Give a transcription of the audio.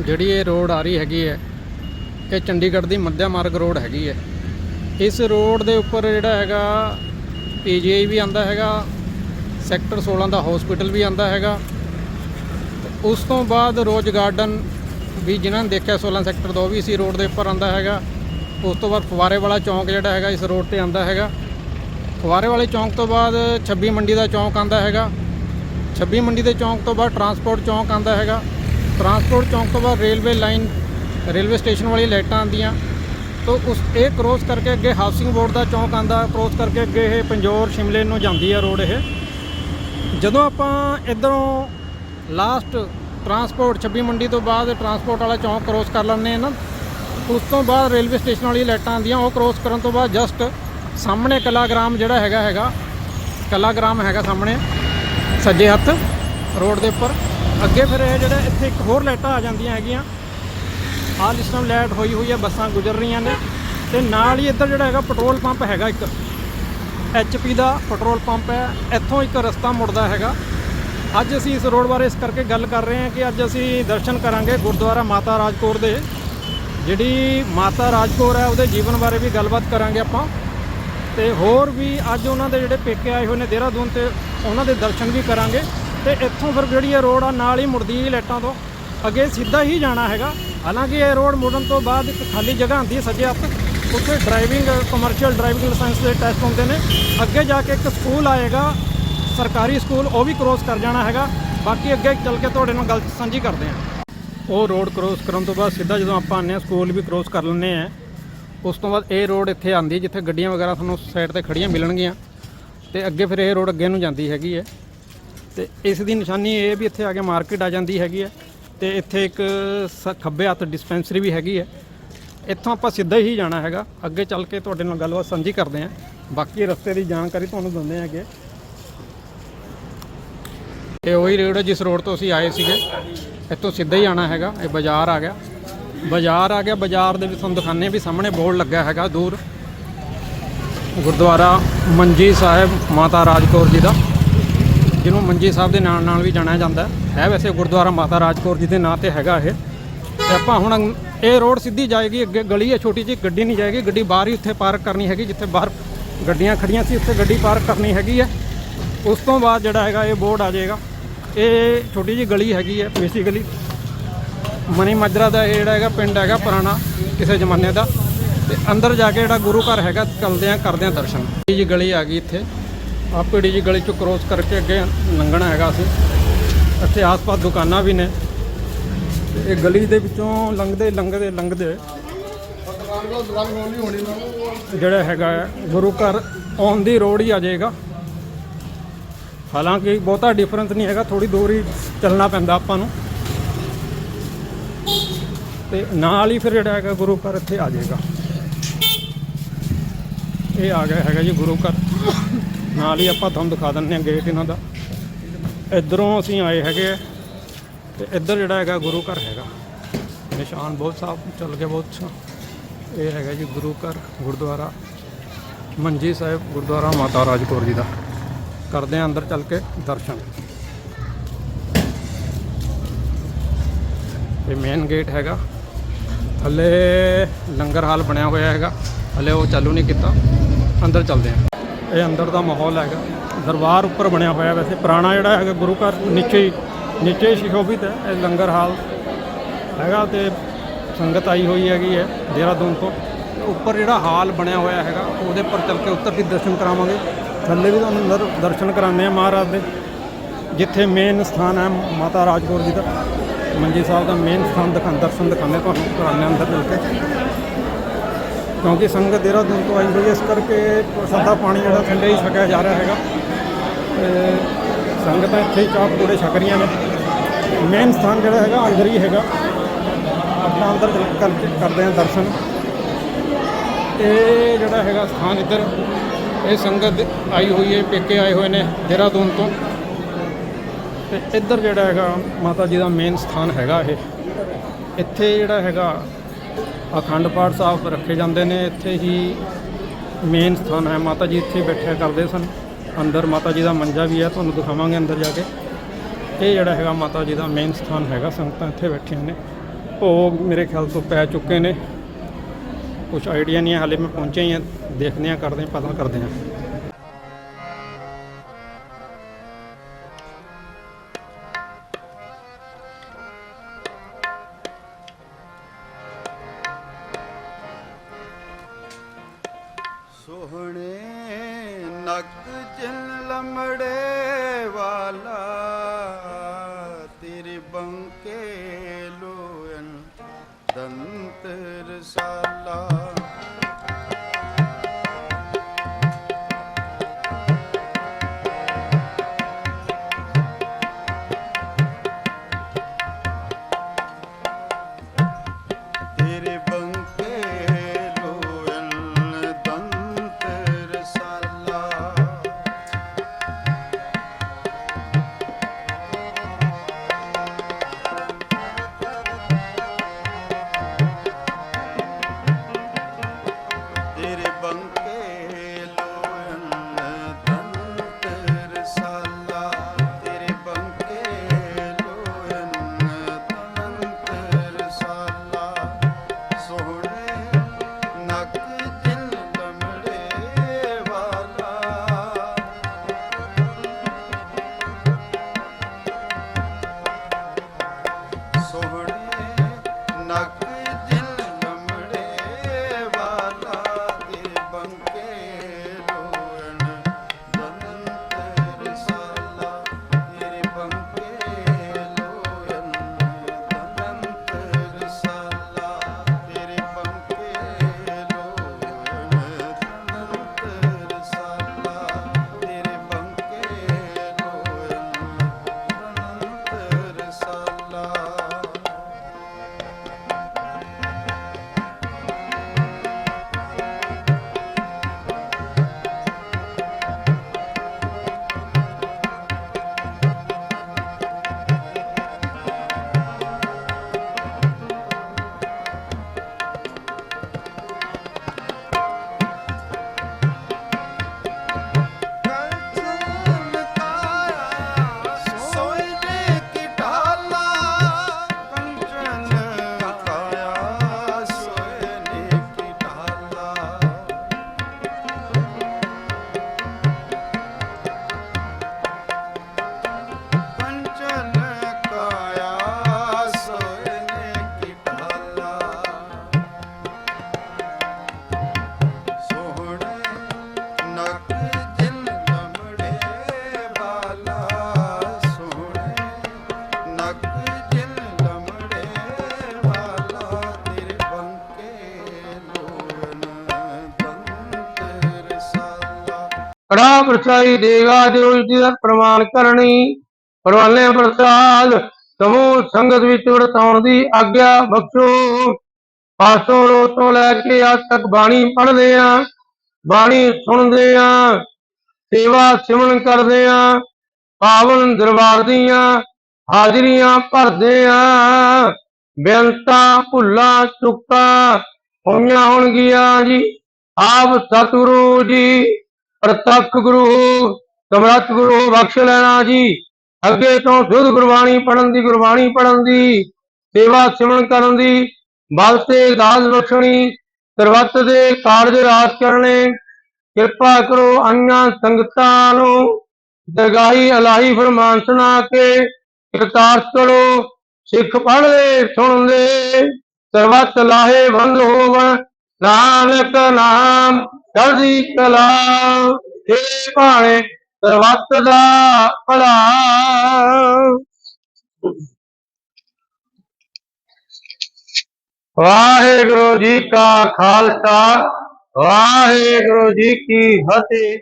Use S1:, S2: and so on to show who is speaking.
S1: ਜਿਹੜੀ ਇਹ ਰੋਡ ਆ ਰਹੀ ਹੈਗੀ ਹੈ, ਇਹ ਚੰਡੀਗੜ੍ਹ ਦੀ ਮੱਧਿਆ ਮਾਰਗ ਰੋਡ ਹੈਗੀ ਹੈ। ਇਸ ਰੋਡ ਦੇ ਉੱਪਰ ਜਿਹੜਾ ਹੈਗਾ, ਪੀਜੀਆਈ ਵੀ ਆਂਦਾ ਹੈਗਾ, ਸੈਕਟਰ 16 ਦਾ ਹਸਪੀਟਲ ਵੀ ਆਂਦਾ ਹੈਗਾ। ਤੇ ਉਸ ਤੋਂ ਬਾਅਦ ਰੋਜ਼ ਗਾਰਡਨ ਵੀ ਜਿਨ੍ਹਾਂ ਨੇ ਦੇਖਿਆ 16 ਸੈਕਟਰ ਦਾ, ਉਹ ਵੀ ਇਸੀ ਰੋਡ ਦੇ ਉੱਪਰ ਆਂਦਾ ਹੈਗਾ। ਉਸ ਤੋਂ ਬਾਅਦ ਫੁਵਾਰੇ ਵਾਲਾ ਚੌਂਕ ਜਿਹੜਾ ਹੈਗਾ, ਇਸ ਰੋਡ ਤੇ ਆਂਦਾ ਹੈਗਾ। ਫੁਵਾਰੇ ਵਾਲੇ ਚੌਂਕ ਤੋਂ ਬਾਅਦ 26 ਮੰਡੀ ਦਾ ਚੌਂਕ ਆਂਦਾ ਹੈਗਾ। 26 ਮੰਡੀ ਦੇ ਚੌਂਕ ਤੋਂ ਬਾਅਦ ਟਰਾਂਸਪੋਰਟ ਚੌਂਕ ਆਂਦਾ ਹੈਗਾ। ਟਰਾਂਸਪੋਰਟ ਚੌਂਕ ਤੋਂ ਬਾਅਦ ਰੇਲਵੇ ਲਾਈਨ, ਰੇਲਵੇ ਸਟੇਸ਼ਨ ਵਾਲੀ ਲਾਈਟਾਂ ਆਂਦੀਆਂ ਤੋਂ ਉਸ, ਇਹ ਕ੍ਰੋਸ ਕਰਕੇ ਅੱਗੇ ਹਾਊਸਿੰਗ ਬੋਰਡ ਦਾ ਚੌਂਕ ਆਂਦਾ ਕ੍ਰੋਸ ਕਰਕੇ ਅੱਗੇ ਇਹ ਪੰਜੋਰ ਸ਼ਿਮਲੇ ਨੂੰ ਜਾਂਦੀ ਆ ਰੋਡ ਇਹ। ਜਦੋਂ ਆਪਾਂ ਇਧਰੋਂ ਲਾਸਟ ਟਰਾਂਸਪੋਰਟ 26 ਮੰਡੀ ਤੋਂ ਬਾਅਦ ਟਰਾਂਸਪੋਰਟ ਵਾਲਾ ਚੌਂਕ ਕ੍ਰੋਸ ਕਰ ਲੈਂਦੇ ਆ ਨਾ, ਉਸ ਤੋਂ ਬਾਅਦ ਰੇਲਵੇ ਸਟੇਸ਼ਨ ਵਾਲੀ ਲਾਈਟਾਂ ਆਉਂਦੀਆਂ, ਉਹ ਕ੍ਰੋਸ ਕਰਨ ਤੋਂ ਬਾਅਦ ਜਸਟ ਸਾਹਮਣੇ ਕਲਾਗ੍ਰਾਮ ਜਿਹੜਾ ਹੈਗਾ ਹੈਗਾ। ਕਲਾਗ੍ਰਾਮ ਹੈਗਾ ਸਾਹਮਣੇ, ਸੱਜੇ ਹੱਥ ਰੋਡ ਦੇ ਉੱਪਰ। ਅੱਗੇ ਫਿਰ ਇਹ ਜਿਹੜਾ ਇੱਥੇ ਇੱਕ ਹੋਰ ਲਾਈਟਾਂ ਆ ਜਾਂਦੀਆਂ ਹੈਗੀਆਂ। ਆਹ ਸਿਸਟਮ ਲਾਈਟ ਹੋਈ ਹੋਈ ਹੈ ਬੱਸਾਂ ਗੁਜ਼ਰ ਰਹੀਆਂ ਨੇ। ਤੇ ਨਾਲ ਹੀ ਇੱਧਰ ਜਿਹੜਾ ਹੈਗਾ ਪੈਟਰੋਲ ਪੰਪ ਹੈਗਾ ਇੱਕ। ਐਚਪੀ ਦਾ ਪੈਟਰੋਲ ਪੰਪ ਹੈ, ਇੱਥੋਂ ਇੱਕ ਰਸਤਾ ਮੁੜਦਾ ਹੈਗਾ। ਅੱਜ ਅਸੀਂ ਇਸ ਰੋਡ ਬਾਰੇ ਇਸ ਕਰਕੇ ਗੱਲ ਕਰ ਰਹੇ ਹਾਂ ਕਿ ਅੱਜ ਅਸੀਂ ਦਰਸ਼ਨ ਕਰਾਂਗੇ ਗੁਰਦੁਆਰਾ ਮਾਤਾ ਰਾਜਕੌਰ ਦੇ। ਜਿਹੜੀ ਮਾਤਾ ਰਾਜਕੌਰ ਹੈ, ਉਹਦੇ ਜੀਵਨ ਬਾਰੇ ਵੀ ਗੱਲਬਾਤ ਕਰਾਂਗੇ ਆਪਾਂ। ਤੇ ਹੋਰ ਵੀ ਅੱਜ ਉਹਨਾਂ ਦੇ ਜਿਹੜੇ ਪੇਕੇ ਆਏ ਹੋਏ ਨੇ ਦੇਹਰਾਦੂਨ ਤੇ ਉਹਨਾਂ ਦੇ ਦਰਸ਼ਨ ਵੀ ਕਰਾਂਗੇ। ਤੇ ਇੱਥੋਂ ਫਿਰ ਜਿਹੜੀ ਇਹ ਰੋਡ ਆ, ਨਾਲ ਹੀ ਮੁੜਦੀ ਹੈ ਲਾਈਟਾਂ ਤੋਂ। ਅੱਗੇ ਸਿੱਧਾ ਹੀ ਜਾਣਾ ਹੈਗਾ। ਹਾਲਾਂਕਿ ਇਹ ਰੋਡ ਮੁੜਨ ਤੋਂ ਬਾਅਦ ਇੱਕ ਖਾਲੀ ਜਗ੍ਹਾ ਆਉਂਦੀ ਹੈ ਸੱਜੇ ਹੱਥ। ਉੱਥੇ ਡਰਾਈਵਿੰਗ ਕਮਰਸ਼ੀਅਲ ਡਰਾਈਵਿੰਗ ਲਾਇਸੈਂਸ ਦੇ ਟੈਸਟ ਹੁੰਦੇ ਨੇ। ਅੱਗੇ ਜਾ ਕੇ ਇੱਕ ਸਕੂਲ ਆਏਗਾ, ਸਰਕਾਰੀ ਸਕੂਲ, ਉਹ ਵੀ ਕ੍ਰੋਸ ਕਰ ਜਾਣਾ ਹੈਗਾ। ਬਾਕੀ ਅੱਗੇ ਚੱਲ ਕੇ ਤੁਹਾਡੇ ਨਾਲ ਗੱਲ ਸਾਂਝੀ ਕਰਦੇ ਹਾਂ। ਉਹ ਰੋਡ ਕ੍ਰੋਸ ਕਰਨ ਤੋਂ ਬਾਅਦ ਸਿੱਧਾ ਜਦੋਂ ਆਪਾਂ ਆਉਂਦੇ ਹਾਂ, ਸਕੂਲ ਵੀ ਕ੍ਰੋਸ ਕਰ ਲੈਂਦੇ ਆ ਉਸ ਤੋਂ ਬਾਅਦ ਇਹ ਰੋਡ ਇੱਥੇ ਆਉਂਦੀ ਜਿੱਥੇ ਗੱਡੀਆਂ ਵਗੈਰਾ ਤੁਹਾਨੂੰ ਸਾਈਡ ਤੇ ਖੜੀਆਂ ਮਿਲਣਗੀਆਂ। ਤੇ ਅੱਗੇ ਫਿਰ ਇਹ ਰੋਡ ਅੱਗੇ ਨੂੰ ਜਾਂਦੀ ਹੈਗੀ ਹੈ। ਤੇ ਇਸ ਦੀ ਨਿਸ਼ਾਨੀ ਇਹ ਵੀ ਇੱਥੇ ਆ ਕੇ ਮਾਰਕੀਟ ਆ ਜਾਂਦੀ ਹੈਗੀ ਹੈ ਤੇ ਇੱਥੇ ਇੱਕ ਸ- ਖੱਬੇ ਹੱਥ ਡਿਸਪੈਂਸਰੀ ਵੀ ਹੈਗੀ ਹੈ। ਇੱਥੋਂ ਆਪਾਂ ਸਿੱਧਾ ਹੀ ਜਾਣਾ ਹੈਗਾ। ਅੱਗੇ ਚੱਲ ਕੇ ਤੁਹਾਡੇ ਨਾਲ ਗੱਲਬਾਤ ਸਾਂਝੀ ਕਰਦੇ ਹਾਂ। ਬਾਕੀ ਰਸਤੇ ਦੀ ਜਾਣਕਾਰੀ ਤੁਹਾਨੂੰ ਦਿੰਦੇ ਹੈਗੇ। ਇਹ ਉਹੀ ਰੋਡ ਹੈ ਜਿਸ ਰੋਡ ਤੋਂ ਅਸੀਂ ਆਏ ਸੀਗੇ। ਇੱਥੋਂ ਸਿੱਧਾ ਹੀ ਆਣਾ ਹੈਗਾ। ਇਹ ਬਾਜ਼ਾਰ ਆ ਗਿਆ। ਬਾਜ਼ਾਰ ਆ ਗਿਆ। ਬਾਜ਼ਾਰ ਦੇ ਵਿੱਚ ਤੁਹਾਨੂੰ ਦਿਖਾਣੇ ਵੀ ਸਾਹਮਣੇ ਬੋਰਡ ਲੱਗਾ ਹੈਗਾ ਦੂਰ। ਗੁਰਦੁਆਰਾ ਮੰਜੀ ਸਾਹਿਬ, ਮਾਤਾ ਰਾਜ ਕੌਰ ਜੀ ਦਾ। ਜਿਹਨੂੰ ਮੰਜੀ ਸਾਹਿਬ ਦੇ ਨਾਂ ਨਾਲ ਵੀ ਜਾਣਿਆ ਜਾਂਦਾ ਹੈ। ਵੈਸੇ ਗੁਰਦੁਆਰਾ ਮਾਤਾ ਰਾਜਕੌਰ ਜੀ ਦੇ ਨਾਂ ਤੇ ਹੈਗਾ ਇਹ। ਤੇ ਆਪਾਂ ਹੁਣ ਇਹ ਰੋਡ ਸਿੱਧੀ ਜਾਏਗੀ, ਅੱਗੇ ਗਲੀ ਹੈ ਛੋਟੀ ਜਿਹੀ, ਗੱਡੀ ਨਹੀਂ ਜਾਏਗੀ, ਗੱਡੀ ਬਾਹਰ ਹੀ ਉੱਥੇ ਪਾਰਕ ਕਰਨੀ ਹੈਗੀ, ਜਿੱਥੇ ਬਾਹਰ ਗੱਡੀਆਂ ਖੜੀਆਂ ਸੀ, ਉੱਥੇ ਗੱਡੀ ਪਾਰਕ ਕਰਨੀ ਹੈਗੀ ਹੈ। ਉਸ ਤੋਂ ਬਾਅਦ ਜਿਹੜਾ ਹੈਗਾ, ਇਹ ਬੋਰਡ ਆ ਜਾਏਗਾ। ਇਹ ਛੋਟੀ ਜਿਹੀ ਗਲੀ ਹੈਗੀ ਹੈ ਬੇਸਿਕਲੀ ਮਨੀ ਮਾਜਰਾ ਦਾ ਇਹ ਜਿਹੜਾ ਹੈਗਾ, ਪਿੰਡ ਹੈਗਾ ਪੁਰਾਣਾ, ਕਿਸੇ ਜ਼ਮਾਨੇ ਦਾ। ਤੇ ਅੰਦਰ ਜਾ ਕੇ ਜਿਹੜਾ ਗੁਰੂ ਘਰ ਹੈਗਾ ਚੱਲਦੇ ਆ ਕਰਦੇ ਆ ਦਰਸ਼ਨ। ਇਹ ਜੀ ਗਲੀ ਆ ਗਈ ਇੱਥੇ। ਆਹ ਪੀੜੀ ਜੀ ਗਲੀ ਚੋਂ ਕ੍ਰੋਸ ਕਰਕੇ ਅੱਗੇ ਲੰਘਣਾ ਹੈਗਾ ਅਸੀਂ। ਇੱਥੇ ਆਸ-ਪਾਸ ਦੁਕਾਨਾਂ ਵੀ ਨੇ। ਇਹ ਗਲੀ ਦੇ ਵਿੱਚੋਂ ਲੰਘਦੇ ਲੰਘਦੇ ਲੰਘਦੇ ਜਿਹੜਾ ਹੈਗਾ ਗੁਰੂ ਘਰ ਔਨ ਦੀ ਰੋਡ ਹੀ ਆ ਜਾਏਗਾ। ਹਾਲਾਂਕਿ ਬਹੁਤਾ ਡਿਫਰੈਂਸ ਨਹੀਂ ਹੈਗਾ ਥੋੜੀ ਦੂਰ ਹੀ ਚੱਲਣਾ ਪੈਂਦਾ ਆਪਾਂ ਨੂੰ। ਤੇ ਨਾਲ ਹੀ ਫਿਰ ਜਿਹੜਾ ਹੈਗਾ ਗੁਰੂ ਘਰ ਇੱਥੇ ਆ ਜਾਏਗਾ। ਇਹ ਆ ਗਿਆ ਹੈਗਾ ਜੀ ਗੁਰੂ ਘਰ। ਨਾਲ ਹੀ ਆਪਾਂ ਤੁਹਾਨੂੰ ਦਿਖਾ ਦਿੰਦੇ ਹਾਂ ਗੇਟ ਇਹਨਾਂ ਦਾ। ਇਧਰੋਂ ਅਸੀਂ ਆਏ ਹੈਗੇ ਆ ਤੇ ਇੱਧਰ ਜਿਹੜਾ ਹੈਗਾ ਗੁਰੂ ਘਰ ਹੈਗਾ। ਨਿਸ਼ਾਨ ਬਹੁਤ ਸਾਫ਼ ਚੱਲ ਗਿਆ ਬਹੁਤ ਇਹ ਹੈਗਾ ਜੀ ਗੁਰੂ ਘਰ, ਗੁਰਦੁਆਰਾ, ਮੰਜੀ ਸਾਹਿਬ, ਗੁਰਦੁਆਰਾ ਮਾਤਾ ਰਾਜਕੌਰ ਜੀ ਦਾ। ਕਰਦੇ ਹਾਂ ਅੰਦਰ ਚੱਲ ਕੇ ਦਰਸ਼ਨ। ਇਹ ਮੇਨ ਗੇਟ ਹੈਗਾ। ਥੱਲੇ ਲੰਗਰ ਹਾਲ ਬਣਿਆ ਹੋਇਆ ਹੈਗਾ। ਹਲੇ ਉਹ ਚਾਲੂ ਨਹੀਂ ਕੀਤਾ। ਅੰਦਰ ਚੱਲਦੇ ਹਾਂ। ਇਹ ਅੰਦਰ ਦਾ ਮਾਹੌਲ ਹੈਗਾ। ਦਰਬਾਰ ਉੱਪਰ ਬਣਿਆ ਹੋਇਆ ਵੈਸੇ। ਪੁਰਾਣਾ ਜਿਹੜਾ ਹੈਗਾ ਗੁਰੂ ਘਰ, ਨੀਚੇ ਹੀ ਨੀਚੇ ਹੀ ਸ਼ਿਸ਼ੋਭਿਤ ਹੈ, ਇਹ ਲੰਗਰ ਹਾਲ ਹੈਗਾ ਤੇ ਸੰਗਤ ਆਈ ਹੋਈ ਹੈਗੀ ਹੈ ਦੇਹਰਾਦੂਨ ਤੋਂ। ਉੱਪਰ ਜਿਹੜਾ ਹਾਲ ਬਣਿਆ ਹੋਇਆ ਹੈਗਾ, ਉਹਦੇ ਉੱਪਰ ਚੱਲ ਕੇ ਉੱਤਰ ਦੀ ਦਰਸ਼ਨ ਕਰਾਵਾਂਗੇ। ਥੱਲੇ ਵੀ ਤੁਹਾਨੂੰ ਅੰਦਰ ਦਰਸ਼ਨ ਕਰਾਉਂਦੇ ਆ ਮਹਾਰਾਜ ਦੇ। ਜਿੱਥੇ ਮੇਨ ਸਥਾਨ ਹੈ ਮਾਤਾ ਰਾਜਕੌਰ ਜੀ ਦਾ। ਮੰਜੀ ਸਾਹਿਬ ਦਾ ਮੇਨ ਸਥਾਨ ਦਿਖਾਉਣ ਦਰਸ਼ਨ ਦਿਖਾਉਂਦੇ ਤੁਹਾਨੂੰ, ਕਰਾਉਂਦੇ ਹਾਂ ਅੰਦਰ ਮਿਲ ਕੇ। ਕਿਉਂਕਿ ਸੰਗਤ ਦੇਹਰਾਦੂਨ ਤੋਂ ਆਈ ਹੋਈ ਹੈ, ਇਸ ਕਰਕੇ ਸਾਦਾ ਪਾਣੀ ਜਿਹੜਾ ਥੱਲੇ ਹੀ ਛਕਿਆ ਜਾ ਰਿਹਾ ਹੈਗਾ। ਤੇ ਸੰਗਤਾਂ ਇੱਥੇ ਹੀ ਚਾਹ ਪਕੌੜੇ ਛਕ ਰਹੀਆਂ ਨੇ। ਮੇਨ ਸਥਾਨ ਜਿਹੜਾ ਹੈਗਾ, ਅੰਦਰ ਹੀ ਹੈਗਾ। ਆਪਾਂ ਅੰਦਰ ਕਰਦੇ ਹਾਂ ਦਰਸ਼ਨ। ਇਹ ਜਿਹੜਾ ਹੈਗਾ ਸਥਾਨ ਇੱਧਰ, ਇਹ ਸੰਗਤ ਆਈ ਹੋਈ ਹੈ, ਪੇਕੇ ਆਏ ਹੋਏ ਨੇ ਦੇਹਰਾਦੂਨ ਤੋਂ। ਤੇ ਇੱਧਰ ਜਿਹੜਾ ਹੈਗਾ ਮਾਤਾ ਜੀ ਦਾ ਮੇਨ ਸਥਾਨ ਹੈਗਾ ਇਹ। ਇੱਥੇ ਜਿਹੜਾ ਹੈਗਾ ਅਖੰਡ ਪਾਠ ਸਾਹਿਬ ਰੱਖੇ ਜਾਂਦੇ ਨੇ, ਇੱਥੇ ਹੀ ਮੇਨ ਸਥਾਨ ਹੈ। ਮਾਤਾ ਜੀ ਇੱਥੇ ਬੈਠਿਆ ਕਰਦੇ ਸਨ। ਅੰਦਰ ਮਾਤਾ ਜੀ ਦਾ ਮੰਜਾ ਵੀ ਹੈ, ਤੁਹਾਨੂੰ ਦਿਖਾਵਾਂਗੇ ਅੰਦਰ ਜਾ ਕੇ। ਇਹ ਜਿਹੜਾ ਹੈਗਾ ਮਾਤਾ ਜੀ ਦਾ ਮੇਨ ਸਥਾਨ ਹੈਗਾ, ਸੰਗਤਾਂ ਇੱਥੇ ਬੈਠੀਆਂ ਨੇ। ਭੋਗ ਮੇਰੇ ਖਿਆਲ ਤੋਂ ਪੈ ਚੁੱਕੇ ਨੇ। ਕੁਝ ਆਈਡੀਆ ਨਹੀਂ ਹੈ, ਹਾਲੇ ਮੈਂ ਪਹੁੰਚਿਆ ਹੀ ਹਾਂ, ਦੇਖਦੇ ਹਾਂ, ਕਰਦੇ ਹਾਂ ਪਤਾ ਕਰਦੇ ਹਾਂ।
S2: ਸੋਹਣੇ ਨੱਕ ਜਿਨ ਲਮੜੇ ਵਾਲਾ ਤੇਰੇ ਬੰਕੇ ਲੋਇਨ ਦੰਤ ਰਸਾਲਾ।
S3: ਕੜਾ ਪ੍ਰਸਾਈ ਦੇਗਾ ਜੋ ਜੀ ਦਾ ਪ੍ਰਮਾਣ ਕਰਨੀ। ਪਰਵਾਨੇ ਪ੍ਰਸਾਦ, ਸਮੂਹ ਸੰਗਤ ਵਿੱਚ ਵਰਤਾਉਣ ਦੀ ਆਗਿਆ ਬਖਸ਼ੋ। ਪਾਸੋਂ ਰੋ ਤੋਂ ਲੈ ਕੇ ਅੱਜ ਤੱਕ ਬਾਣੀ ਪੜ੍ਹਦੇ ਆ, ਬਾਣੀ ਸੁਣਦੇ ਆ, ਸੇਵਾ ਸਿਮਰਨ ਕਰਦੇ ਆ, ਪਾਵਨ ਦਰਬਾਰ ਦੀਆਂ ਹਾਜ਼ਰੀਆਂ ਭਰਦੇ ਆ। ਬੇਅੰਤਾ ਭੁੱਲਾਂ ਚੁੱਕਾਂ ਹੋਈਆਂ ਹੋਣਗੀਆਂ ਜੀ। ਆਪ ਸਤਿਗੁਰੂ ਜੀ। ਪ੍ਰਤੱਖ ਗੁਰੂ, ਸਮਰੱਥ ਗੁਰੂ ਬਖਸ਼ ਲੈਣਾ ਜੀ। ਅੱਗੇ ਤੋਂ ਸੁਧ ਗੁਰਬਾਣੀ ਪੜਨ ਦੀ, ਗੁਰਬਾਣੀ ਪੜਨ ਦੀ, ਸੇਵਾ ਸਿਮਰਨ ਕਰਨ ਦੀ, ਬਲ ਦਾਸ ਬਖਸ਼ਣੀ, ਸਰਬੱਤ ਦੇ ਕਾਰਜ ਰਾਸ ਕਰਨੇ, ਕਿਰਪਾ ਕਰੋ ਆਈਆਂ ਸੰਗਤਾਂ ਨੂੰ, ਦਰਗਾਹੀ ਅਲਾਹੀ ਫਰਮਾਨ ਸੁਣਾ ਕੇ ਕਿਰਤਾਰਥ ਕਰੋ, ਸਿੱਖ ਪੜ੍ਹਦੇ, ਸੁਣਦੇ, ਸਰਬੱਤ ਲਾਹੇ ਬੰਦ ਹੋਵਣ, ਨਾਨਕ ਨਾਮ। ਚੜ੍ਹਦੀ ਕਲਾ ਇਹ ਭਾਣੇ ਸਰਬੱਤ ਦਾ ਭਲਾ। ਵਾਹਿਗੁਰੂ ਜੀ ਕਾ ਖਾਲਸਾ, ਵਾਹਿਗੁਰੂ ਜੀ ਕੀ ਫਤਿਹ।